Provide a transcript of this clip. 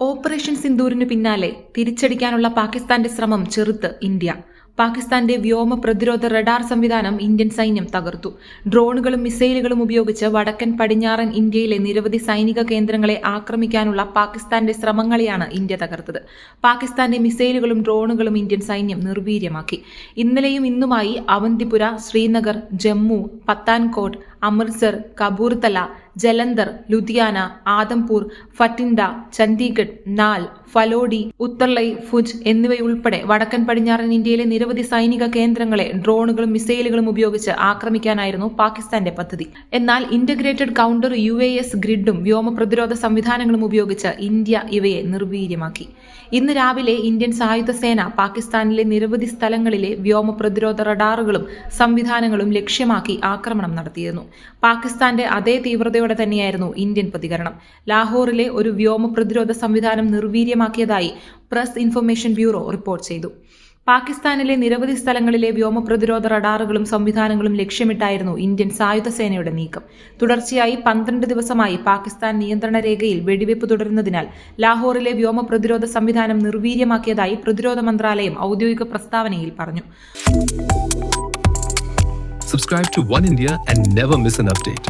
Operation സിന്ദൂരിനു പിന്നാലെ തിരിച്ചടിക്കാനുള്ള പാകിസ്ഥാന്റെ ശ്രമം ചെറുത്ത് ഇന്ത്യ. പാകിസ്ഥാന്റെ വ്യോമ പ്രതിരോധ റഡാർ സംവിധാനം ഇന്ത്യൻ സൈന്യം തകർത്തു. ഡ്രോണുകളും മിസൈലുകളും ഉപയോഗിച്ച് വടക്കൻ പടിഞ്ഞാറൻ ഇന്ത്യയിലെ നിരവധി സൈനിക കേന്ദ്രങ്ങളെ ആക്രമിക്കാനുള്ള പാകിസ്ഥാന്റെ ശ്രമങ്ങളെയാണ് ഇന്ത്യ തകർത്തത്. പാകിസ്ഥാന്റെ മിസൈലുകളും ഡ്രോണുകളും ഇന്ത്യൻ സൈന്യം നിർവീര്യമാക്കി. ഇന്നലെയും ഇന്നുമായി അവന്തിപുര ശ്രീനഗർ ജമ്മു പത്താൻകോട്ട് അമൃത്സർ കപൂർത്തല ജലന്ധർ ലുധിയാന ആദംപൂർ ഫറ്റിൻഡ ചണ്ഡീഗഡ് നാൽ ഫലോഡി ഉത്തർലൈ ഫുജ് എന്നിവയുൾപ്പെടെ വടക്കൻ പടിഞ്ഞാറൻ ഇന്ത്യയിലെ നിരവധി സൈനിക കേന്ദ്രങ്ങളെ ഡ്രോണുകളും മിസൈലുകളും ഉപയോഗിച്ച് ആക്രമിക്കാനായിരുന്നു പാകിസ്ഥാന്റെ പദ്ധതി. എന്നാൽ integrated counter U A S ഗ്രിഡും വ്യോമ പ്രതിരോധ സംവിധാനങ്ങളും ഉപയോഗിച്ച് ഇന്ത്യ ഇവയെ നിർവീര്യമാക്കി. ഇന്ന് രാവിലെ ഇന്ത്യൻ സായുധ സേന പാകിസ്ഥാനിലെ നിരവധി സ്ഥലങ്ങളിലെ വ്യോമ പ്രതിരോധ റഡാറുകളും സംവിധാനങ്ങളും ലക്ഷ്യമാക്കി ആക്രമണം നടത്തിയിരുന്നു. പാകിസ്ഥാന്റെ അതേ തീവ്രതയോടെ തന്നെയായിരുന്നു ഇന്ത്യൻ പ്രതികരണം. ലാഹോറിലെ ഒരു വ്യോമ പ്രതിരോധ സംവിധാനം നിർവീര്യമാക്കിയതായി പ്രസ് ഇൻഫർമേഷൻ ബ്യൂറോ റിപ്പോർട്ട് ചെയ്തു. പാകിസ്ഥാനിലെ നിരവധി സ്ഥലങ്ങളിലെ വ്യോമപ്രതിരോധ റഡാറുകളും സംവിധാനങ്ങളും ലക്ഷ്യമിട്ടായിരുന്നു ഇന്ത്യൻ സായുധ സേനയുടെ നീക്കം തുടർച്ചയായി പന്ത്രണ്ട് ദിവസമായി പാകിസ്ഥാൻ നിയന്ത്രണ രേഖയിൽ വെടിവയ്പ് തുടരുന്നതിനാൽ ലാഹോറിലെ വ്യോമപ്രതിരോധ സംവിധാനം നിർവീര്യമാക്കിയതായി പ്രതിരോധ മന്ത്രാലയം ഔദ്യോഗിക പ്രസ്താവനയിൽ പറഞ്ഞു Subscribe to One India and never miss an update.